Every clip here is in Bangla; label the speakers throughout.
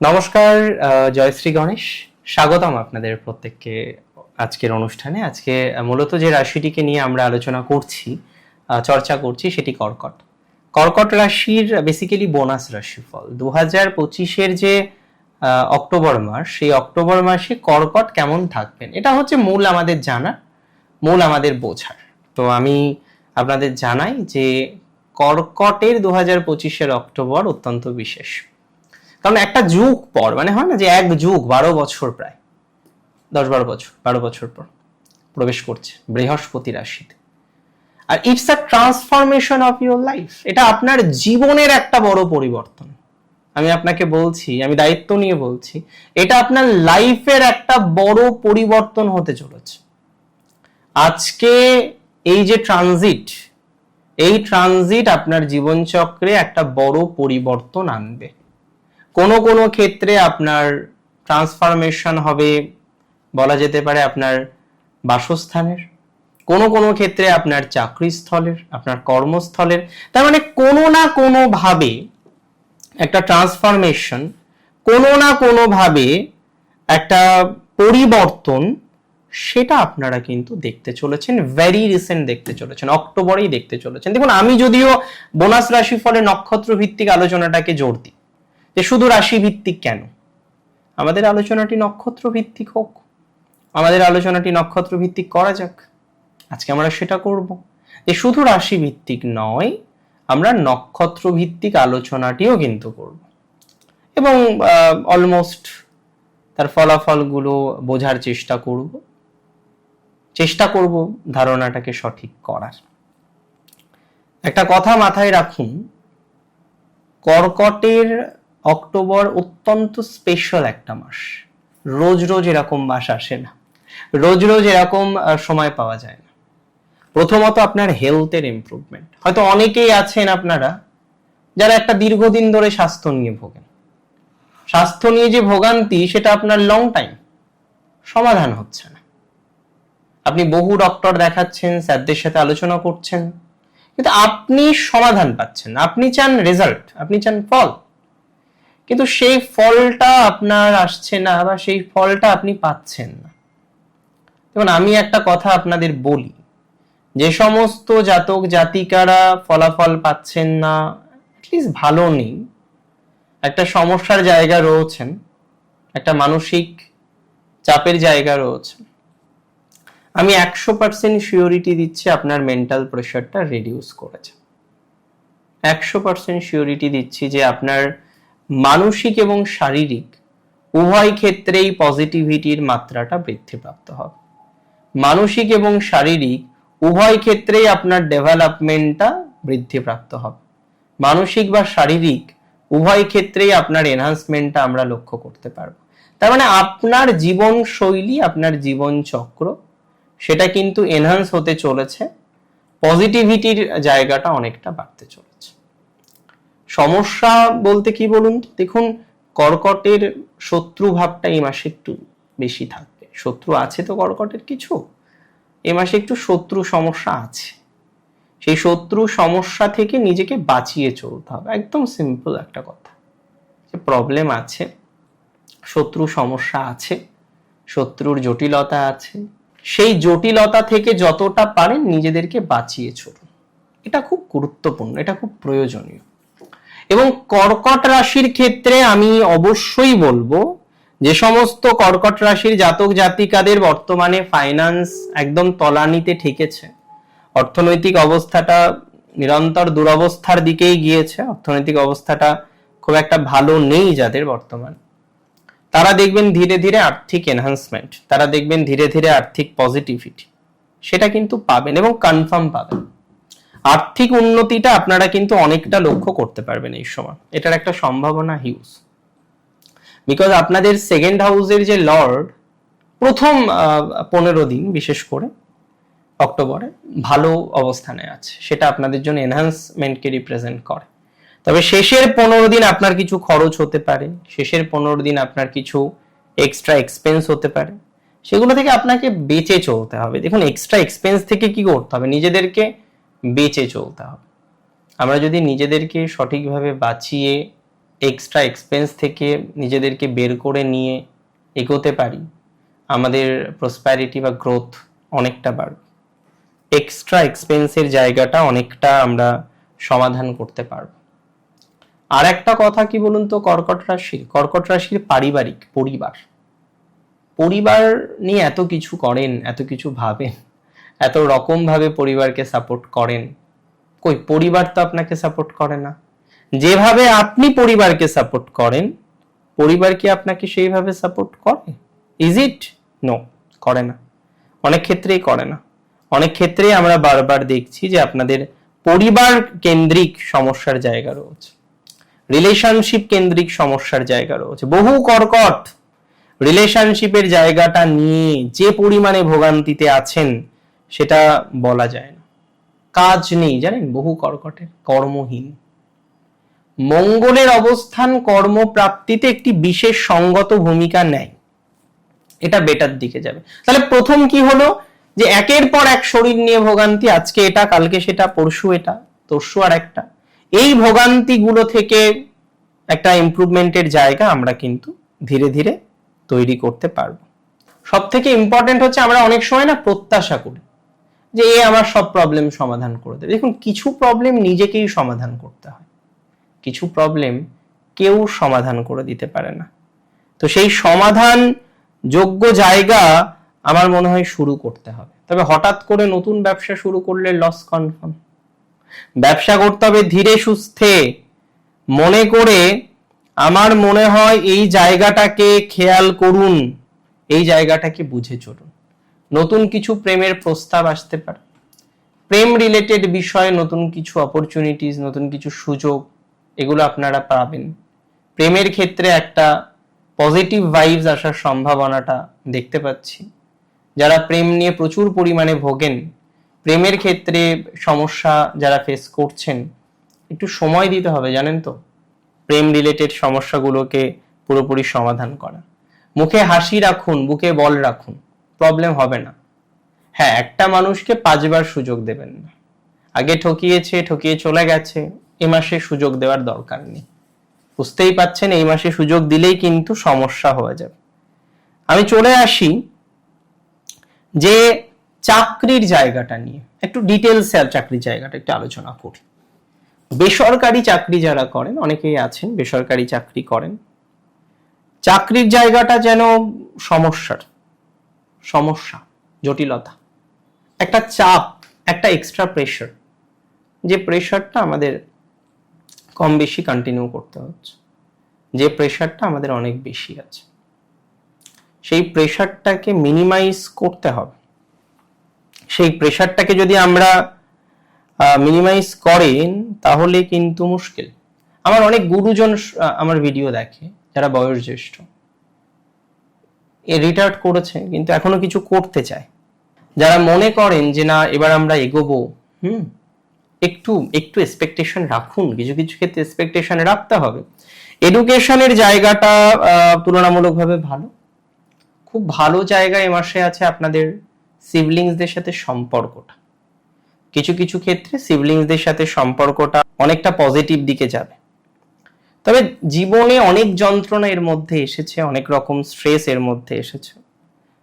Speaker 1: নমস্কার জয়শ্রী গণেশ। স্বাগতম আপনাদের প্রত্যেককে আজকের অনুষ্ঠানে। আজকে মূলত যে রাশিটিকে নিয়ে আমরা আলোচনা করছি চর্চা করছি, সেটি কর্কট। কর্কট রাশির বেসিক্যালি বোনাস রাশিফল। দু হাজার পঁচিশের যে অক্টোবর মাস, সেই অক্টোবর মাসে কর্কট কেমন থাকবেন? এটা হচ্ছে মূল আমাদের জানার মূল আমাদের বোঝার। তো আমি আপনাদের জানাই যে কর্কটের দু হাজার পঁচিশের অক্টোবর অত্যন্ত বিশেষ। কারণ একটা যুগ পর মানে হয় না যে এক যুগ, বারো বছর প্রায়, দশ বারো বছর বারো বছর পর প্রবেশ করছে বৃহস্পতি রাশিতে। আর it's a transformation of your life এটা আপনার জীবনের একটা বড় পরিবর্তন। আমি আপনাকে বলছি, আমি দায়িত্ব নিয়ে বলছি, এটা আপনার লাইফের একটা বড় পরিবর্তন হতে চলেছে। আজকে এই যে ট্রানজিট এই ট্রানজিট আপনার জীবনচক্রে একটা বড় পরিবর্তন আনবে। কোনো কোনো ক্ষেত্রে আপনার ট্রান্সফরমেশন হবে বলা যেতে পারে আপনার বাসস্থানের। কোনো কোনো ক্ষেত্রে আপনার চাকরিস্থলের, আপনার কর্মস্থলের। তার মানে কোনো না কোনো ভাবে একটা ট্রান্সফরমেশন কোনো না কোনো ভাবে একটা পরিবর্তন, সেটা আপনারা কিন্তু দেখতে চলেছেন ভেরি রিসেন্ট দেখতে চলেছেন, অক্টোবরেই দেখতে চলেছেন। দেখুন, আমি যদিও বোনাস রাশি ফলে নক্ষত্র ভিত্তিক আলোচনাটাকে জোর দিই যে শুধু রাশি ভিত্তিক কেন? আমাদের আলোচনাটি নক্ষত্র ভিত্তিক হোক, আমাদের আলোচনাটি নক্ষত্র ভিত্তিক করা যাক। আজকে আমরা সেটা করব। যে শুধু রাশি ভিত্তিক নয়, আমরা নক্ষত্র ভিত্তিক আলোচনাটিও কিন্তু করব। এবং অলমোস্ট তার ফলাফলগুলো বোঝার চেষ্টা করব। চেষ্টা করব ধারণাটাকে সঠিক করার। একটা কথা মাথায় রাখুন, কর্কটের অক্টোবর অত্যন্ত স্পেশাল একটা মাস। রোজ রোজ এরকম মাস আসে না। রোজ রোজ এরকম সময় পাওয়া যায় না। প্রথমত আপনার হেলথের ইমপ্রুভমেন্ট হয়তো অনেকেই আছেন আপনারা, যারা একটা দীর্ঘদিন ধরে স্বাস্থ্য নিয়ে ভোগেন। স্বাস্থ্য নিয়ে যে ভোগান্তি, সেটা আপনার লং টাইম সমাধান হচ্ছে না। আপনি বহু ডক্টর দেখাচ্ছেন, স্যারদের সাথে আলোচনা করছেন। কিন্তু আপনি সমাধান পাচ্ছেন আপনি চান রেজাল্ট আপনি চান ফল। কিন্তু সেই ফলটা আপনার আসছে না বা সেই ফলটা আপনি পাচ্ছেন না। যেমন আমি একটা কথা আপনাদের বলি। যে সমস্ত জাতক জাতিকারা ফলাফল পাচ্ছেন না অ্যাটলিস্ট ভালো নেই। একটা সমস্যার জায়গা রয়েছেন, একটা মানসিক চাপের জায়গা রয়েছে আমি একশো পার্সেন্ট শিওরিটি দিচ্ছি আপনার মেন্টাল প্রেশারটা রিডিউস করেছে। একশো পার্সেন্ট শিওরিটি দিচ্ছি যে আপনার মানসিক এবং শারীরিক উভয় ক্ষেত্রেই পজিটিভিটির মাত্রাটা বৃদ্ধিপ্রাপ্ত হবে। মানসিক এবং শারীরিক উভয় ক্ষেত্রেই আপনার ডেভেলপমেন্টটা বৃদ্ধিপ্রাপ্ত হবে। মানসিক বা শারীরিক উভয় ক্ষেত্রেই আপনার এনহান্সমেন্টটা আমরা লক্ষ্য করতে পারব। তার মানে আপনার জীবন শৈলী আপনার জীবন চক্র সেটা কিন্তু এনহান্স হতে চলেছে। পজিটিভিটির জায়গাটা অনেকটা বাড়তে চলেছে। সমস্যা বলতে কি বলুন? তো দেখুন, কর্কটের শত্রু ভাবটা এই মাসে একটু বেশি থাকবে। শত্রু আছে তো কর্কটের কিছু। এ মাসে একটু শত্রু সমস্যা আছে। সেই শত্রু সমস্যা থেকে নিজেকে বাঁচিয়ে চলতে হবে। একদম সিম্পল একটা কথা। যে প্রবলেম আছে, শত্রু সমস্যা আছে, শত্রুর জটিলতা আছে। সেই জটিলতা থেকে যতটা পারেন নিজেদেরকে বাঁচিয়ে চলুন। এটা খুব গুরুত্বপূর্ণ, এটা খুব প্রয়োজনীয়। এবং কর্কট রাশির ক্ষেত্রে আমি অবশ্যই বলব যে সমস্ত কর্কট রাশির জাতক জাতিকাদের বর্তমানে ফাইন্যান্স একদম তলানিতে ঠেকেছে। অর্থনৈতিক অবস্থাটা নিরন্তর দুরবস্থার দিকেই গিয়েছে। অর্থনৈতিক অবস্থাটা খুব একটা ভালো নেই যাদের বর্তমান। তারা দেখবেন ধীরে ধীরে আর্থিক এনহান্সমেন্ট তারা দেখবেন ধীরে ধীরে আর্থিক পজিটিভিটি সেটা কিন্তু পাবেন এবং কনফার্ম পাবেন। আর্থিক উন্নতিটা আপনারা কিন্তু অনেকটা লক্ষ্য করতে পারবেন এই সময়। এটার একটা সম্ভাবনা হিউজ বিকজ আপনাদের সেকেন্ড হাউসের যে লর্ড প্রথম পনেরো দিন বিশেষ করে অক্টোবরে ভালো অবস্থানে আছে। সেটা আপনাদের জন্য এনহান্সমেন্টকে রিপ্রেজেন্ট করে। তবে শেষের পনেরো দিন আপনার কিছু খরচ হতে পারে। শেষের পনেরো দিন আপনার কিছু এক্সট্রা এক্সপেন্স হতে পারে। সেগুলো থেকে আপনাকে বেঁচে চলতে হবে। দেখুন এক্সট্রা এক্সপেন্স থেকে কি করতে হবে? নিজেদেরকে বেঁচে চলতে হবে। আমরা যদি নিজেদেরকে সঠিকভাবে বাঁচিয়ে এক্সট্রা এক্সপেন্স থেকে নিজেদেরকে বের করে নিয়ে এগোতে পারি, আমাদের প্রসপ্যারিটি বা গ্রোথ অনেকটা বাড়বে। এক্সট্রা এক্সপেন্সের জায়গাটা অনেকটা আমরা সমাধান করতে পারব। আর একটা কথা কি বলুন তো, কর্কট রাশির কর্কট রাশির পারিবারিক, পরিবার। পরিবার নিয়ে এত কিছু করেন, এত কিছু ভাবেন এত রকম ভাবে পরিবারকে সাপোর্ট করেন। কই, পরিবার তো আপনাকে সাপোর্ট করে না। যেভাবে আপনি পরিবারকে সাপোর্ট করেন, পরিবার কি আপনাকে সেইভাবে সাপোর্ট করে? ইজ ইট নো করে না। অনেক ক্ষেত্রেই করে না। অনেক ক্ষেত্রেই আমরা বারবার দেখছি যে আপনাদের পরিবার কেন্দ্রিক সমস্যার জায়গা রয়েছে। রিলেশনশিপ কেন্দ্রিক সমস্যার জায়গা রয়েছে। বহু কর্কট রিলেশনশিপের জায়গাটা নিয়ে যে পরিমাণে ভোগান্তিতে আছেন সেটা বলা যায় না। কাজ নেই, জানেন? বহু কর্কটের কর্মহীন। মঙ্গলের অবস্থান কর্মপ্রাপ্তিতে একটি বিশেষ সঙ্গত ভূমিকা নেয়। এটা বেটার দিকে যাবে। তাহলে প্রথম কি হলো? যে একের পর এক শরীর নিয়ে ভোগান্তি, আজকে এটা, কালকে সেটা, পরশু এটা, তরশু আর একটা। এই ভোগান্তিগুলো থেকে একটা ইমপ্রুভমেন্টের জায়গা আমরা কিন্তু ধীরে ধীরে তৈরি করতে পারব। সব থেকে ইম্পর্টেন্ট হচ্ছে আমরা অনেক সময় না প্রত্যাশা করি। যে এ আমার সব প্রবলেম সমাধান করে দেবে। দেখুন, কিছু প্রবলেম নিজেকেই সমাধান করতে হয়। কিছু প্রবলেম কেউ সমাধান করে দিতে পারে না। তো সেই সমাধান যোগ্য জায়গা আমার মনে হয় শুরু করতে হবে। তবে হঠাৎ করে নতুন ব্যবসা শুরু করলে লস কনফার্ম ব্যবসা করতে হবে ধীরে সুস্থে। মনে করে আমার মনে হয় এই জায়গাটাকে খেয়াল করুন। এই জায়গাটাকে বুঝে চলুন। নতুন কিছু প্রেমের প্রস্তাব আসতে পারে। প্রেম রিলেটেড বিষয়ে নতুন কিছু অপরচুনিটিস নতুন কিছু সুযোগ, এগুলো আপনারা পাবেন। প্রেমের ক্ষেত্রে একটা পজিটিভ ভাইবস আসার সম্ভাবনাটা দেখতে পাচ্ছি। যারা প্রেম নিয়ে প্রচুর পরিমাণে ভোগেন, প্রেমের ক্ষেত্রে সমস্যা যারা ফেস করছেন, একটু সময় দিতে হবে, জানেন তো? প্রেম রিলেটেড সমস্যাগুলোকে পুরোপুরি সমাধান করা। মুখে হাসি রাখুন, বুকে বল রাখুন। প্রবলেম হবে না। হ্যাঁ একটা মানুষকে পাঁচবার সুযোগ দেবেন না। আগে ঠকিয়েছে, ঠকিয়ে চলে গেছে, এ মাসে সুযোগ দেওয়ার দরকার নেই। বুঝতেই পাচ্ছেন, এই মাসে সুযোগ দিলেই কিন্তু সমস্যা হয়ে যাবে। আমি চলে আসি যে চাকরির জায়গাটা নিয়ে। একটু ডিটেলসে আর চাকরির জায়গাটা একটু আলোচনা করি। বেসরকারি চাকরি যারা করেন, অনেকেই আছেন, বেসরকারি চাকরি করেন। চাকরির জায়গাটা যেন সমস্যার সমস্যা, জটিলতা, একটা চাপ, একটা এক্সট্রা প্রেশার যে প্রেশারটা আমাদের কম বেশি কন্টিনিউ করতে হচ্ছে, যে প্রেশারটা আমাদের অনেক বেশি আছে। সেই প্রেশারটাকে মিনিমাইজ করতে হবে। সেই প্রেশারটাকে যদি আমরা মিনিমাইজ করেন, তাহলে কিন্তু মুশকিল। আমার অনেক গুরুজন আমার ভিডিও দেখে, যারা বয়স জ্যেষ্ঠ এ রিটায়ার্ড করেছে, কিন্তু এখনও কিছু করতে চায়। যারা মনে করেন যে না, এবার আমরা এগোবো, হুম, একটু একটু এক্সপেকটেশন রাখুন, কিছু কিছু ক্ষেত্রে এক্সপেকটেশন রাখতে হবে। এডুকেশনের জায়গাটা তুলনামূলকভাবে ভালো। খুব ভালো জায়গা এ মাসে আছে আপনাদের সিবলিংসদের সাথে সম্পর্কটা। কিছু কিছু ক্ষেত্রে সিবলিংসদের সাথে সম্পর্কটা অনেকটা পজিটিভ দিকে যাবে। তবে জীবনে অনেক যন্ত্রণা এর মধ্যে এসেছে, অনেক রকম স্ট্রেস এর মধ্যে এসেছে।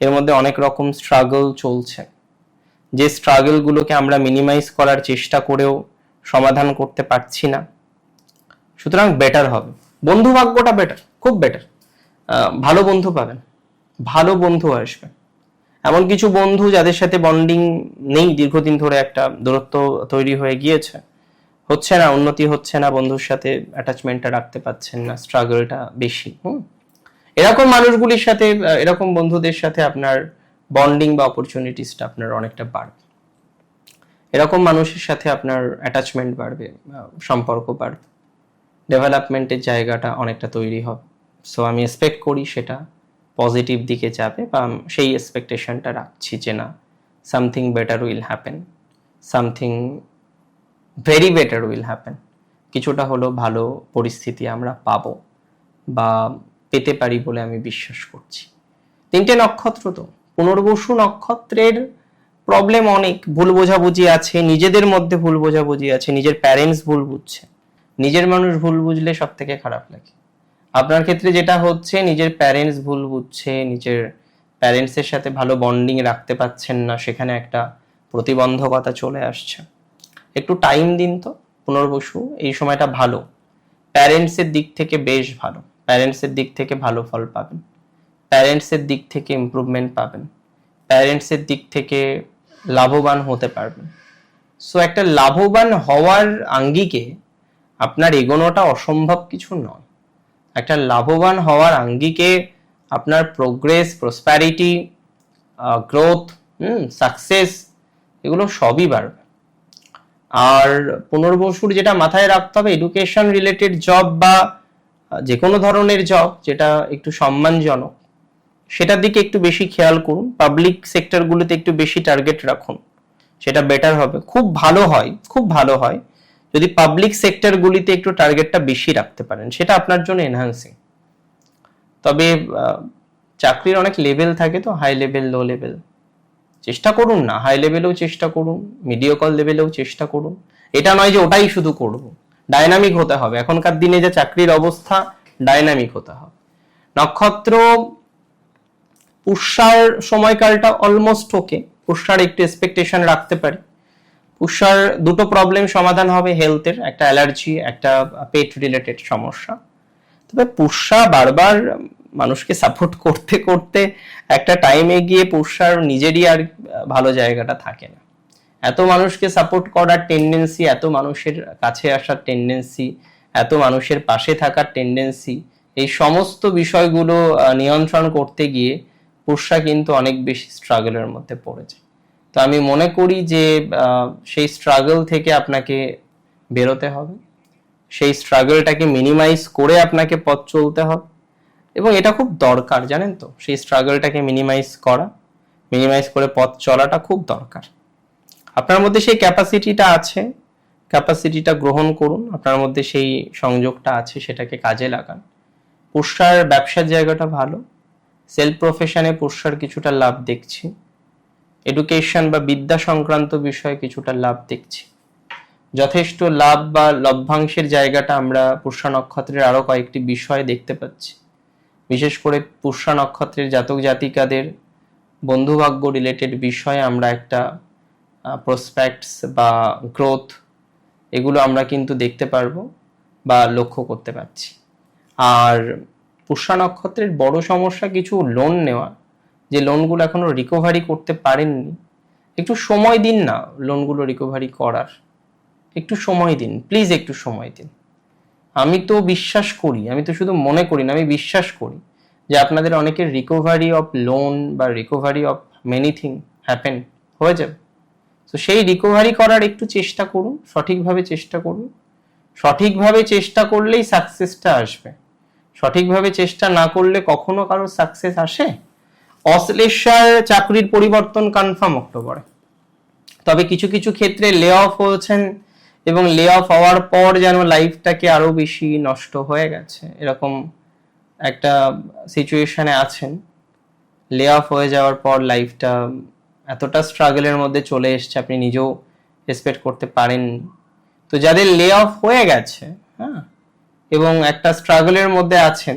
Speaker 1: এর মধ্যে অনেক রকম স্ট্রাগল চলছে। যে স্ট্রাগলগুলোকে আমরা মিনিমাইজ করার চেষ্টা করেও সমাধান করতে পারছি না। সুতরাং বেটার হবে। বন্ধু ভাগ্যটা বেটার খুব বেটার ভালো বন্ধু পাবেন। ভালো বন্ধু আসবে। এমন কিছু বন্ধু যাদের সাথে বন্ডিং নেই, দীর্ঘদিন ধরে একটা দূরত্ব তৈরি হয়ে গিয়েছে। হচ্ছে না, উন্নতি হচ্ছে না, বন্ধুর সাথে অ্যাটাচমেন্টটা রাখতে পাচ্ছেন না স্ট্রাগলটা বেশি, হুম? এরকম মানুষগুলির সাথে এরকম বন্ধুদের সাথে আপনার বন্ডিং বা অপরচুনিটিসটা আপনার অনেকটা বাড়বে। এরকম মানুষের সাথে আপনার অ্যাটাচমেন্ট বাড়বে সম্পর্ক বাড়বে। ডেভেলপমেন্টের জায়গাটা অনেকটা তৈরি হবে। সো আমি এক্সপেক্ট করি সেটা পজিটিভ দিকে যাবে বা সেই এক্সপেকটেশনটা রাখছি যে না something better will happen something very better will happen কিছুটা হলো ভালো পরিস্থিতি আমরা পাবো বা পেতে পারি বলে আমি বিশ্বাস করছি। তিনটে নক্ষত্র তো। পুনর্বসু নক্ষত্রের প্রবলেম অনেক। ভুল বোঝাবুঝি আছে, নিজেদের মধ্যে ভুল বোঝাবুঝি আছে, নিজের প্যারেন্টস ভুল বুঝছে। নিজের মানুষ ভুল বুঝলে সব থেকে খারাপ লাগে। আপনার ক্ষেত্রে যেটা হচ্ছে, নিজের প্যারেন্টস ভুল বুঝছে, নিজের প্যারেন্টসের সাথে ভালো বন্ডিং রাখতে পাচ্ছেন না, সেখানে একটা প্রতিবন্ধকতা চলে আসছে। একটু টাইম দিন তো, পুনর্বসু, এই সময়টা ভালো। প্যারেন্টসের দিক থেকে বেশ ভালো। প্যারেন্টসের দিক থেকে ভালো ফল পাবেন। প্যারেন্টসের দিক থেকে ইমপ্রুভমেন্ট পাবেন। প্যারেন্টসের দিক থেকে লাভবান হতে পারবেন। সো একটা লাভবান হওয়ার আঙ্গিকে আপনার এগোনোটা অসম্ভব কিছু নয়। একটা লাভবান হওয়ার আঙ্গিকে আপনার progress prosperity growth hmm success এগুলো সবই বাড়বে। আর পুনর্বসুর যেটা মাথায় রাখতে হবে এডুকেশন রিলেটেড জব বা যে কোনো ধরনের জব যেটা একটু সম্মানজনক, সেটার দিকে একটু বেশি খেয়াল করুন। পাবলিক সেক্টরগুলোতে একটু বেশি টার্গেট রাখুন। সেটা বেটার হবে। খুব ভালো হয়, খুব ভালো হয়। যদি পাবলিক সেক্টরগুলিতে একটু টার্গেটটা বেশি রাখতে পারেন, সেটা আপনার জন্য এনহান্সিং তবে চাকরির অনেক লেভেল থাকে তো হাই লেভেল লো লেভেল চেষ্টা করুন না হাই লেভেলেও চেষ্টা করুন মিডিয়কল লেভেলেও চেষ্টা করুন। এটা নয় যে ওটাই শুধু করব। ডাইনামিক হতে হবে। এখনকার দিনে যে চাকরির অবস্থা ডাইনামিক হতে হবে। নক্ষত্র পুষ্যার সময়কালটা অলমোস্ট ওকে পুষ্যার একটু এক্সপেকটেশন রাখতে পারি। পুষ্যার দুটো প্রবলেম সমাধান হবে হেলথের একটা অ্যালার্জি একটা পেট রিলেটেড সমস্যা। তবে পুষ্যা বারবার মানুষকে সাপোর্ট করতে করতে একটা টাইমে গিয়ে পুষ্যার নিজেরই আর ভালো জায়গাটা থাকে না। এত মানুষকে সাপোর্ট করার টেন্ডেন্সি এত মানুষের কাছে আসার টেন্ডেন্সি এত মানুষের পাশে থাকার টেন্ডেন্সি এই সমস্ত বিষয়গুলো নিয়ন্ত্রণ করতে গিয়ে পুষ্যা কিন্তু অনেক বেশি স্ট্রাগলের মধ্যে পড়েছে। তো আমি মনে করি যে সেই স্ট্রাগল থেকে আপনাকে বেরোতে হবে। সেই স্ট্রাগলটাকে মিনিমাইজ করে আপনাকে পথ চলতে হবে। এবং এটা খুব দরকার, জানেন তো? সেই স্ট্রাগলটাকে মিনিমাইজ করা মিনিমাইজ করে পথ চলাটা খুব দরকার। আপনার মধ্যে সেই ক্যাপাসিটিটা আছে ক্যাপাসিটিটা গ্রহণ করুন, আপনার মধ্যে সেই সংযোগটা আছে, সেটাকে কাজে লাগান। পুষ্যার ব্যবসার জায়গাটা ভালো সেলফ প্রফেশনে পুষ্যার কিছুটা লাভ দেখছি এডুকেশন বা বিদ্যা সংক্রান্ত বিষয়ে কিছুটা লাভ দেখছি। যথেষ্ট লাভ বা লভ্যাংশের জায়গাটা আমরা পুষ্যা নক্ষত্রের আরও কয়েকটি বিষয় দেখতে পাচ্ছি। বিশেষ করে পুষ্যা নক্ষত্রের জাতক জাতিকাদের বন্ধুভাগ্য রিলেটেড বিষয়ে আমরা একটা প্রসপেক্টস বা গ্রোথ এগুলো আমরা কিন্তু দেখতে পারব বা লক্ষ্য করতে পারছি। আর পুষ্যা নক্ষত্রের বড় সমস্যা কিছু লোন নেওয়া, যে লোনগুলো এখনও রিকভারি করতে পারেননি, একটু সময় দিন না লোনগুলো রিকভারি করার। একটু সময় দিন প্লিজ একটু সময় দিন। আমি তো বিশ্বাস করি, আমি তো শুধু মনে করি না, আমি বিশ্বাস করি যে আপনাদের অনেকের রিকভারি অফ লোন বা recovery of many thing happen হয়ে যাবে। তো সেই রিকভারি করার একটু চেষ্টা করুন, সঠিকভাবে চেষ্টা করুন। সঠিকভাবে চেষ্টা করলেই সাকসেসটা আসবে। সঠিকভাবে চেষ্টা না করলে কখনো কারও সাকসেস আসে? অশ্লেষার চাকরির পরিবর্তন কনফার্ম অক্টোবরে। তবে কিছু কিছু ক্ষেত্রে লে অফ হয়েছেন এবং লে অফ হওয়ার পর যেন লাইফটাকে আরও বেশি নষ্ট হয়ে গেছে। এরকম একটা সিচুয়েশনে আছেন। লে অফ হয়ে যাওয়ার পর লাইফটা এতটা স্ট্রাগলের মধ্যে চলে এসছে, আপনি নিজেও রেসপেক্ট করতে পারেননি তো যাদের লে অফ হয়ে গেছে হ্যাঁ এবং একটা স্ট্রাগলের মধ্যে আছেন,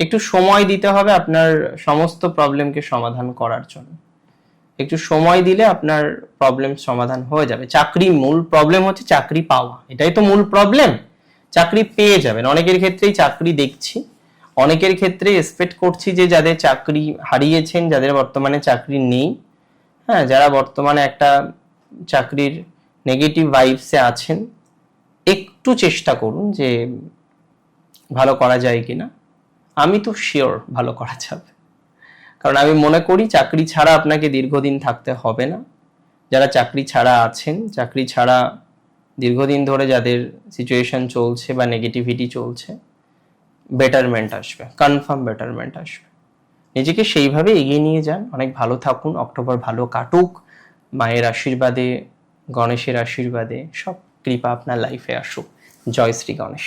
Speaker 1: একটু সময় দিতে হবে আপনার সমস্ত প্রবলেমকে সমাধান করার জন্য। একটু সময় দিলে আপনার প্রবলেম সমাধান হয়ে যাবে। চাকরি মূল প্রবলেম হচ্ছে চাকরি পাওয়া। এটাই তো মূল প্রবলেম চাকরি পেয়ে যাবেন। অনেকের ক্ষেত্রেই চাকরি দেখছি। অনেকের ক্ষেত্রে এক্সপেক্ট করছি যে যাদের চাকরি হারিয়েছেন, যাদের বর্তমানে চাকরি নেই হ্যাঁ যারা বর্তমানে একটা চাকরির নেগেটিভ ভাইবসে আছেন, একটু চেষ্টা করুন যে ভালো করা যায় কিনা। আমি তো শিওর ভালো করা যাবে। কারণ আমি মনে করি চাকরি ছাড়া আপনাকে দীর্ঘদিন থাকতে হবে না। যারা চাকরি ছাড়া আছেন, চাকরি ছাড়া দীর্ঘদিন ধরে যাদের সিচুয়েশন চলছে বা নেগেটিভিটি চলছে বেটারমেন্ট আসবে কনফার্ম বেটারমেন্ট আসবে। নিজেকে সেইভাবে এগিয়ে নিয়ে যান, অনেক ভালো থাকুন, অক্টোবর ভালো কাটুক, মায়ের আশীর্বাদে, গণেশের আশীর্বাদে, সব কৃপা আপনার লাইফে আসুক। জয় শ্রী গণেশ।